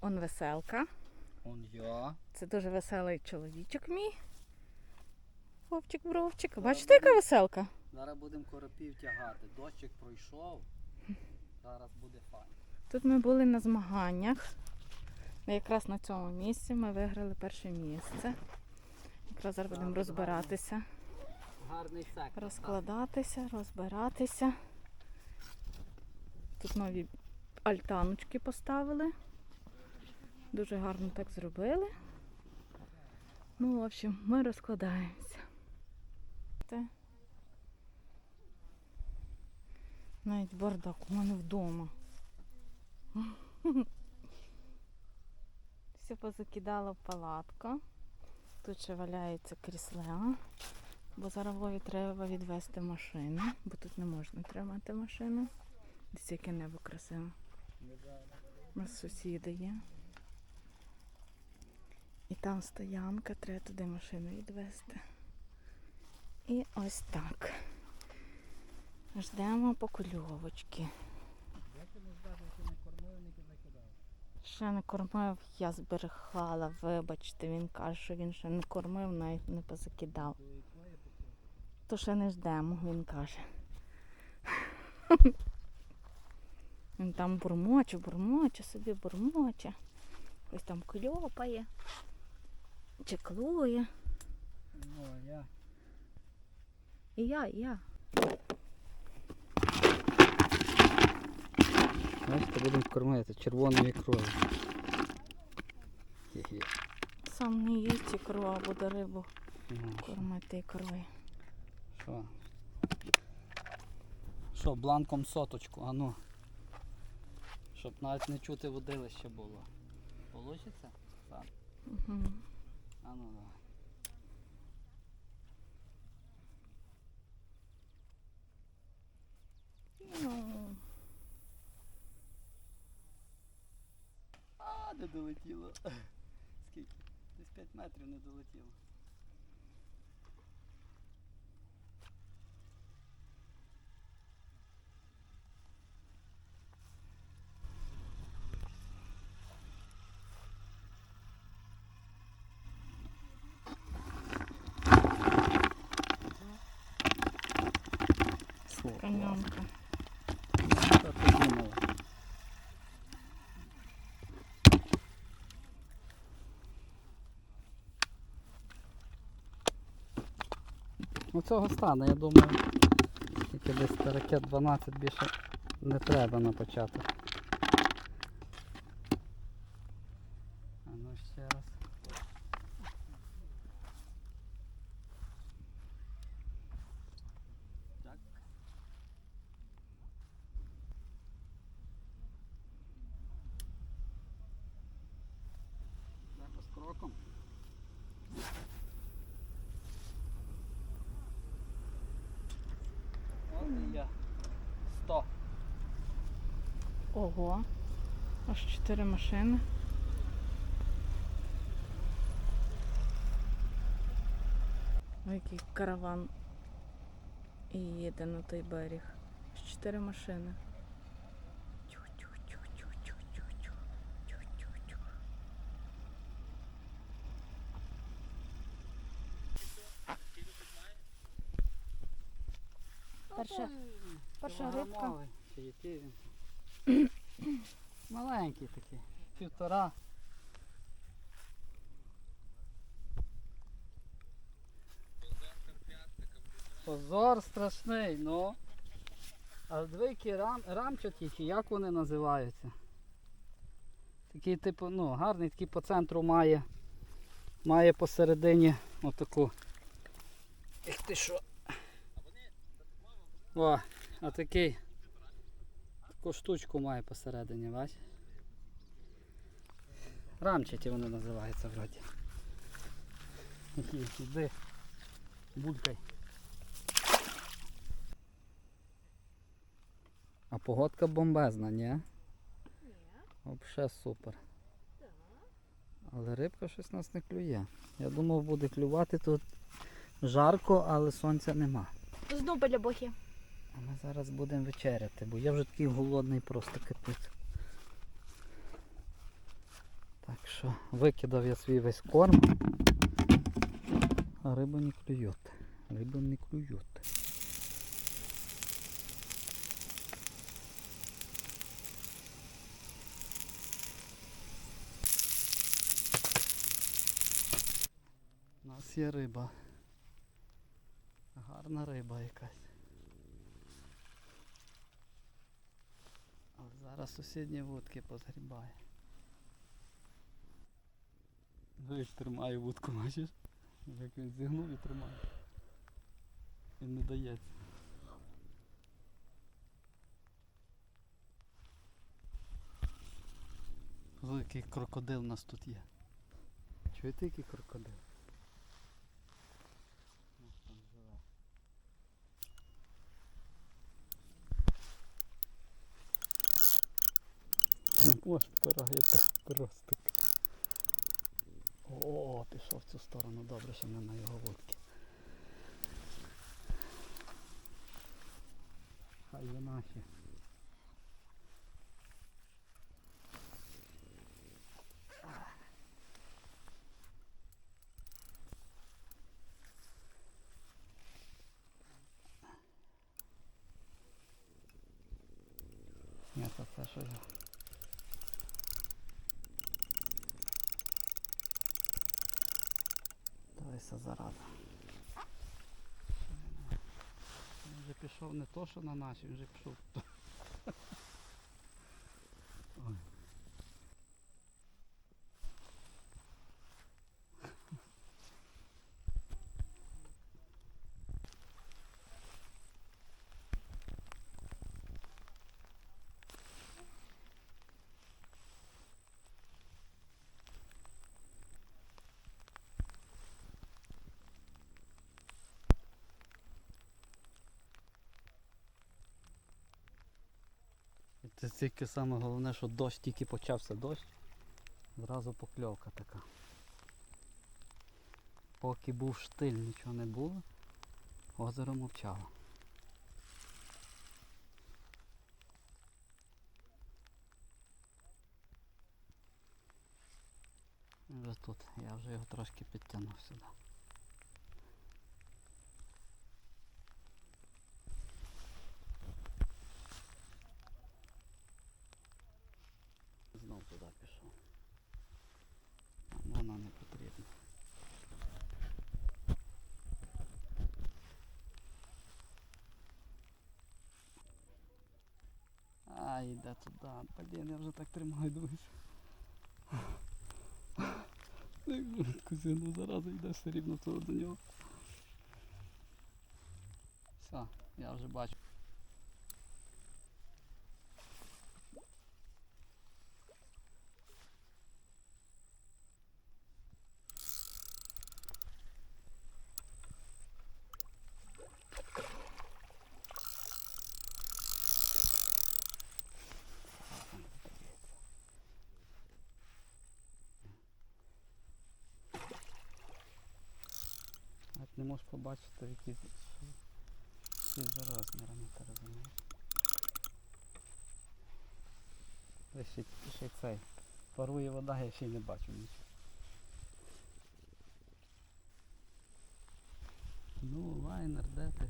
Он веселка. Он я. Це дуже веселий чоловічок мій. Вовчик бровчик. Бачите, яка веселка? Зараз будемо коропів тягати. Дощик пройшов. Зараз буде файн. Тут ми були на змаганнях. Якраз на цьому місці ми виграли перше місце. Якраз зараз будемо розбиратися. Гарний сектор. Розкладатися, розбиратися. Тут нові альтаночки поставили. Дуже гарно так зробили. Ну, в общем, ми розкладаємося. Навіть бардак у мене вдома. Все позакидала в палатку. Тут ще валяється крісла. Бо зараз Вові треба відвести машину, бо тут не можна тримати машину. Десь яке небо красиве. У нас сусіди є. І там стоянка, треба туди машину відвести. І ось так. Ждемо покульовочки. Як ти не кормив, не закидав? Ще не кормив, я зберегала, вибачте, він каже, що він ще не кормив, навіть не позакидав. То ще не ждемо, він каже. Він там бурмоче, бурмоче, собі бурмоче. Ось там кльопає, чеклує. Ну, а я. І я, і я. Бачите, будемо кормити червоною ікрою. Сам не їсть ікру, а буде рибу Ну, кормити ікрою. Що? Що, бланком соточку, а ну. Щоб навіть не чути водилище було. Получиться? Так. Угу. А ну давай. Ну, А, не долетіло. Скільки? Десь 5 метрів не долетіло. Ти? Ну цього стане, я думаю, тільки десь ракет 12 більше не треба на початок. А ну ще раз. Так. Якось кроком. От і я. 100. Ого. Аж чотири машини. Ой, який караван і їде на той берег. Аж чотири машини. Тюх-тюх-тюх-тюх-тюх-тюх. Тюх-тюх-тюх. Перша, перша рибка. Маленький такий. Півтора. Позор страшний, ну. А двійки рам, рамчаті, чи як вони називаються? Такий типу, ну, гарний, такий по центру має. Має посередині отаку. Ех ти що. О, а такий. Таку штучку має посередині, бач? Рамчаті вони називаються вроді. Іди. Булькай. А погодка бомбезна, ні? Взагалі супер. Але рибка щось нас не клює. Я думав буде клювати тут жарко, але сонця нема. Знов біля бохи. А ми зараз будемо вечеряти, бо я вже такий голодний просто капець. що викидав я свій весь корм, а риба не клює. Риба не клює. У нас є риба. Гарна риба якась. Зараз сусідні вудки позгрібає. Ну тримає вудку, бачиш? Як він зігнув і тримає. Він не дається. Великий крокодил у нас тут є. Чуєте, який крокодил? Ось там живе. Не може впирає так просто. О, пішов в цю сторону, добре, що не на його вудки. Хай є наші. Ні, то це щось. Дивися зараза. Він вже пішов не то, що на наші, він вже пішов. Ой. І Це тільки саме головне, що дощ тільки почався дощ, зразу покльовка така. Поки був штиль, нічого не було, озеро мовчало. Вже тут, я вже його трошки підтягнув сюди. Знов туди пішов. А Воно не потрібно. А, йде туди. Блін, я вже так тримаю, дивись. Кузину зараза йде все рівно того до нього. Все, я вже бачу. От не можеш побачити які, які за розмірами, ти розумієш. Ось Ще, ще цей. Парує вода, я ще й не бачу нічого. Ну, лайнер, де ти?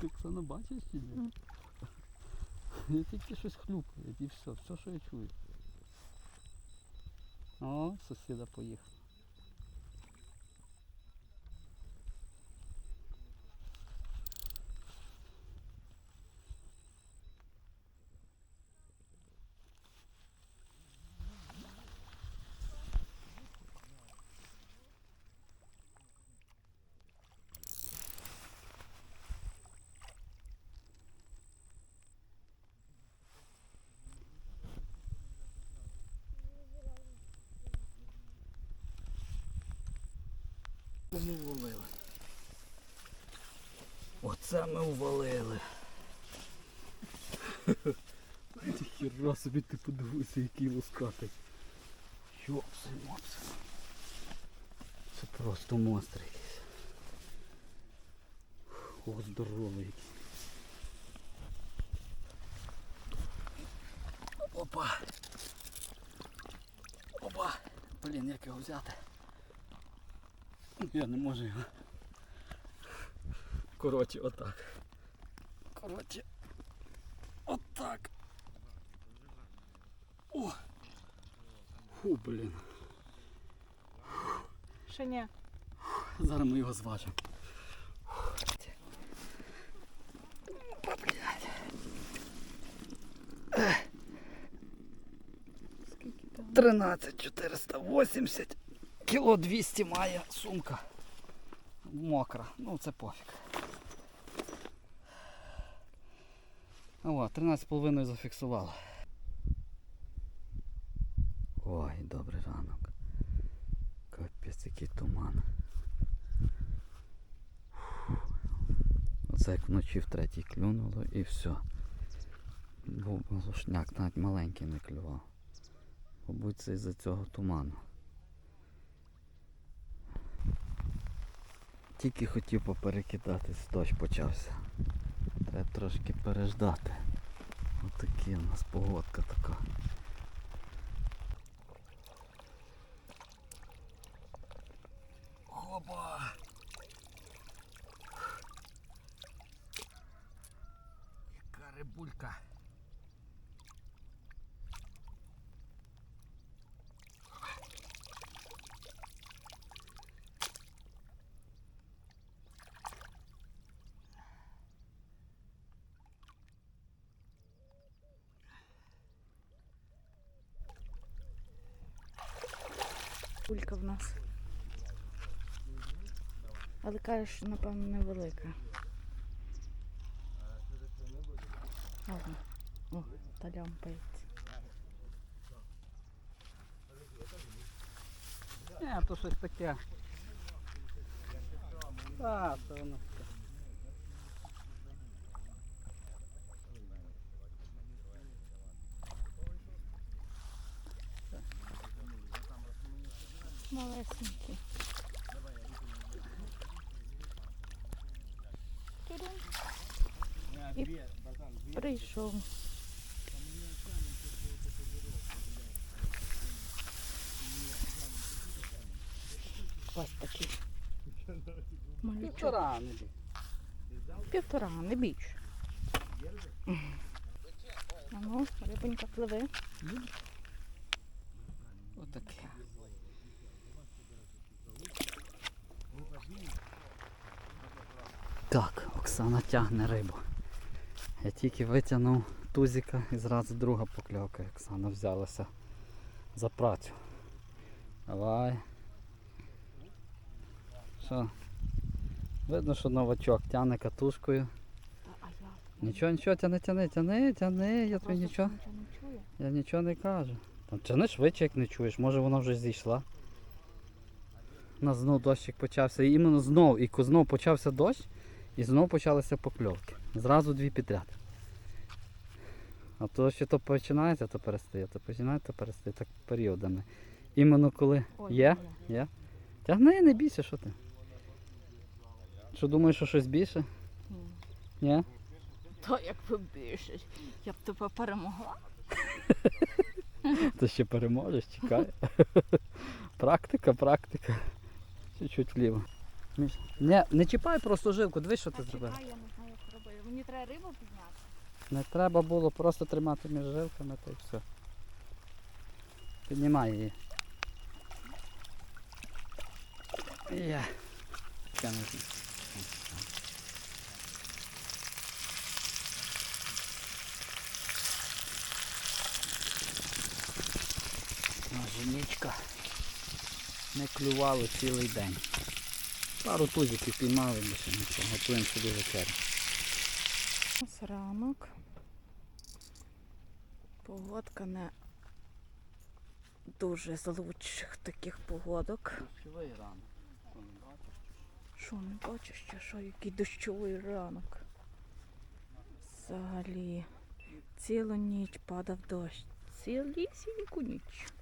Ти Оксана бачиш чи ні? Я тільки щось хлюпаю і все, все, що я чую. О, сусіда поїхав. Ми увалили. Оце ми увалили. Хіра собі ти подивися, який лускатий. Йопси, мопси. Це просто монстр якийсь. Ох, здоровий який. Опа! Опа! Блін, як його взяти? Я не можу його. Коротше, отак. Коротше. Отак. О! Фу, блін. Ще ні. Зараз ми його зважимо. Скільки там? 13 480. Кіло 200 має сумка. Мокра. Ну це пофіг. О, 13,5 зафіксувало. Ой, добрий ранок. Капець, який туман. Оце як вночі в третій клюнуло і все. Був глушняк, навіть маленький не клював. Мабуть, це із-за цього туману. Тільки хотів поперекидатись, дощ почався. Треба трошки переждати. Отакі у нас погодка така. Кулька в нас. Але кажеш, що, напевно, невелика. Ладно. О, та лямпається. Ні, то щось таке. Так, то воно Тудум. І прийшов. Ось такий. Малючок. Півтора не бі. Півтора, не більше. А ну, рибонька пливе. Отаке. Оксана тягне рибу. Я тільки витягнув тузика і зразу друга покльовка. Оксана взялася за працю. Давай. Що? Видно, що новачок тягне катушкою. Нічого, нічого, тяни, тяни, тяни, тяни, я тобі нічого. Я нічого не кажу. Там тяни швидше, як не чуєш, може вона вже зійшла. У нас знов дощик почався. І іменно знов, і знов почався дощ, і знов почалися покльовки. Зразу дві підряд. А то що то починається, то перестає, то починається, то перестає. Так періодами. Іменно коли Ой, є, є. є. Тягни, не бійся, що ти. Що думаєш, що щось більше? Ні. Ні? То як ви більше. Я б тебе перемогла. Ти ще переможеш, чекай. практика, практика. Чуть-чуть вліво. Міш- Не, не чіпай просто жилку, дивись, що ти зробив. я не знаю, як робити. Мені треба рибу підняти. Не треба було просто тримати між жилками, та й все. Піднімай її. Є. Тягни. Женічка не клювало цілий день. Пару тузиків піймали, більше нічого. Готуємо собі вечерю. Ось ранок. Погодка не дуже з лучших таких погодок. Дощовий ранок. Що не бачиш, ще що який дощовий ранок. Взагалі. Цілу ніч падав дощ. Цілісіньку ніч.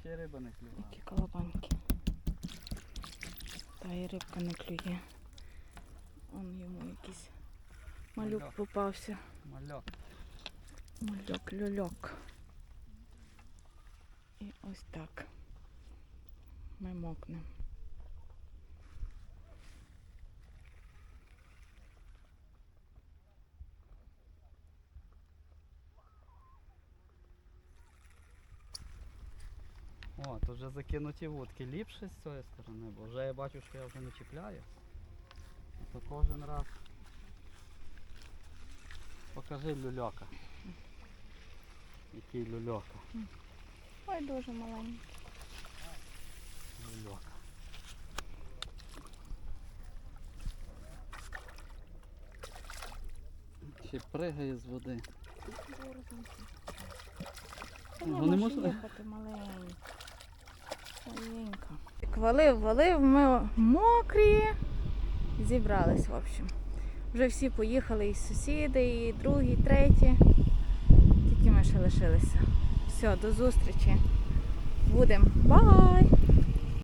ще риба не клювала. Які колобаньки. Та і рибка не клює. Он йому якийсь малюк Мальок. попався. Мальок. Мальок люльок. І ось так. Ми мокнемо. О, тут вже закинуті вудки ліпше з цієї сторони, бо вже я бачу, що я вже не чіпляю. А то кожен раз. Покажи люльока. Який люльока. Ой, дуже маленький. Люльока. Ще пригає з води. Та Ну, не може можна? їхати маленька. Маленька. Валив, валив, ми мокрі. Зібрались, в общем. Вже всі поїхали, і сусіди, і другі, і треті. Тільки ми ще лишилися. Все, до зустрічі. Будемо. Бай!